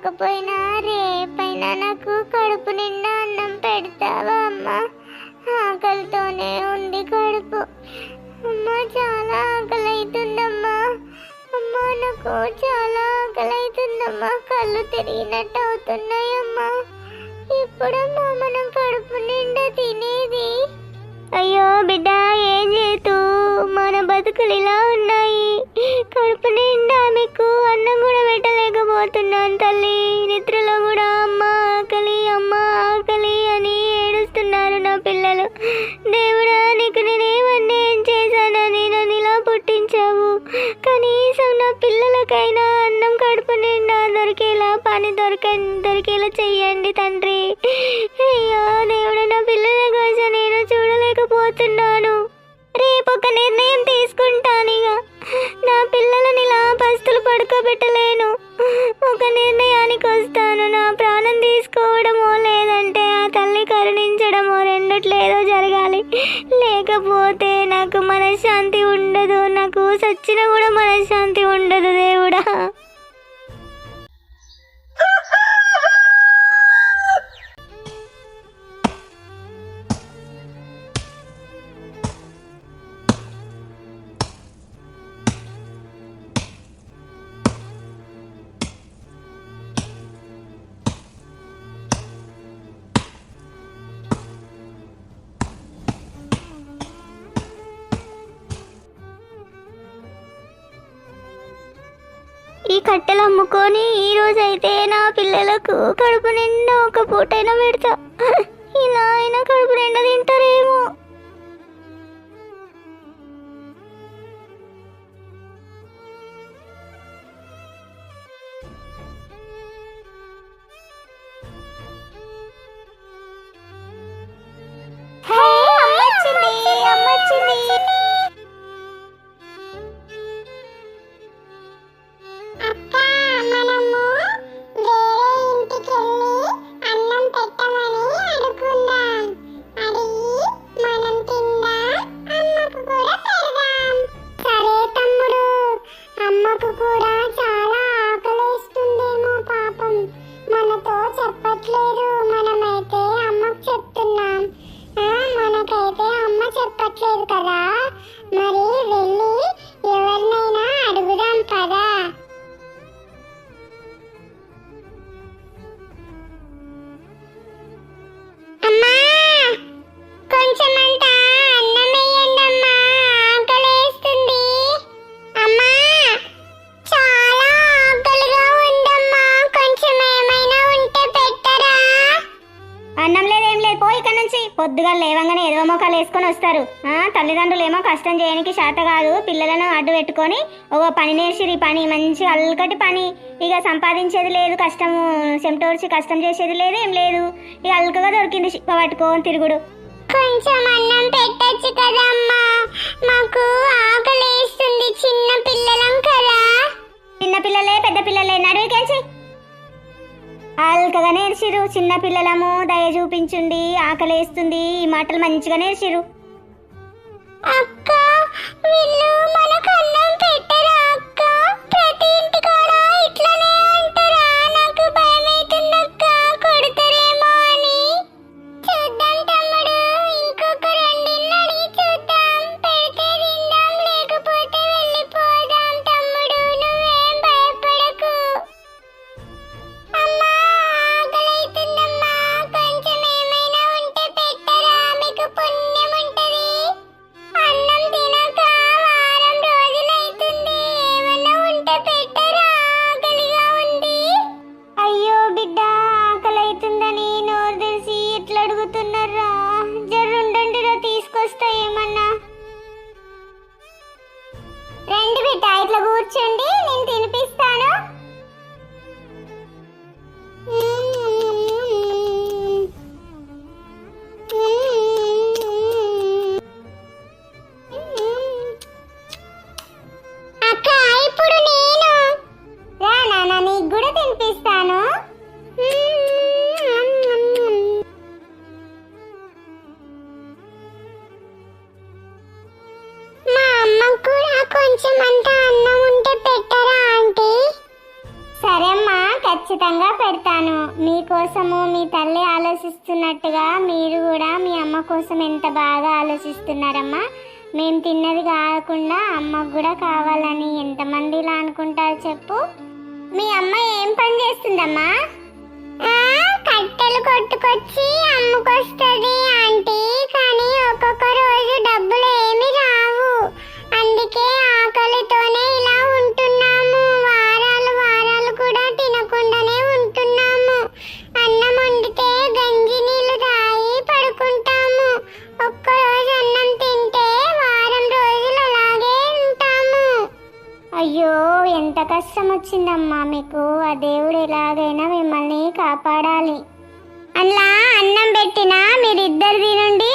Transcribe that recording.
కాకపోయినా రేపైనా నాకు కడుపు నిండా అన్నం పెడతావా అమ్మ ఆకలితోనే ఉంది కడుపు. అమ్మ చాలా ఆకలి అవుతుందమ్మా అమ్మా నాకు చాలా ఆకలి అవుతుందమ్మా కళ్ళు తిరిగినట్టు అవుతున్నాయమ్మా. ఇప్పుడమ్మా మనం కడుపు నిండా తినేది. అయ్యో బిడ్డ ఏం చేతూ? మన బతుకులు ఇలా దొరికేలా చెయ్యండి తండ్రి. అయ్యో దేవుడు నా పిల్లల కోసం నేను చూడలేకపోతున్నాను. రేపు ఒక నిర్ణయం తీసుకుంటాను ఇక. నా పిల్లలని ఇలా పస్తులు పడుకోబెట్టలేను. ఒక నిర్ణయానికి వస్తాను. నా ప్రాణం తీసుకోవడమో లేదంటే ఆ తల్లి కరుణించడమో రెండట్లేదో జరగాలి. లేకపోతే నాకు మనశ్శాంతి ఉండదు. నాకు సచ్చిన కూడా మనశ్శాంతి కట్టెలు అమ్ముకొని ఈ రోజైతే నా పిల్లలకు కడుపు నిండా ఒక పూటైనా పెడతా. ఇలా అయినా కడుపు నిండా తింటారేమో. అమ్మకు కూడా పెడదాం. సరే తమ్ముడు అమ్మకు కూడా చాలా ఆకలేస్తుందేమో పాపం. మనతో చెప్పట్లేదు మనమైతే అమ్మకు చెప్తున్నాం. ఆ, మనకైతే అమ్మ చెప్పట్లేదు కదా. మరి వెళ్ళి ఎవరినైనా పొద్దుగా లేవంగానే ఏదో మొక్కలు వేసుకొని వస్తారు. ఆ, తల్లిదండ్రులు ఏమో కష్టం చేయడానికి శాత కాదు పిల్లలను అడ్డు పెట్టుకొని ఒక పని నేర్చిరి పని మంచి అల్కటి పని. ఇక సంపాదించేది లేదు కష్టము చెమటోర్చి కష్టం చేసేది లేదు ఏం లేదు. ఇక అల్కగా దొరికింది చిప్ప పట్టుకొని తిరుగుడు. కొంచెం అన్నం పెట్టొచ్చు కదమ్మా. మాకు ఆకలేస్తుంది చిన్న పిల్లలం కదా. చిన్న పిల్లలే పెద్ద పిల్లలే నడువుకేసి. అల్కగా నేర్చిరు చిన్న పిల్లలము దయ చూపించుండి ఆకలేస్తుంది. ఈ మాటలు మంచిగా నేర్చిరు అక్క వీళ్ళు మన కన్నా అట్లా కూర్చోండి. ఖచ్చితంగా పెడతాను. మీకోసము మీ తల్లి ఆలోచిస్తున్నట్టుగా మీరు కూడా మీ అమ్మ కోసం ఎంత బాగా ఆలోచిస్తున్నారమ్మా? మేము తిన్నది కాకుండా అమ్మకు కూడా కావాలని ఎంతమంది ఇలా అనుకుంటారు చెప్పు. మీ అమ్మ ఏం పని చేస్తుందమ్మా? కట్టెలు కొట్టుకొచ్చి అమ్ముకొస్తుంది ఆంటీ. కానీ ఒక్కొక్క రోజు డబ్బులు ఏమి కష్టం వచ్చిందమ్మా మీకు. ఆ దేవుడు ఎలాగైనా మిమ్మల్ని కాపాడాలి. అలా అన్నం పెట్టినా మీరిద్దరు తినండి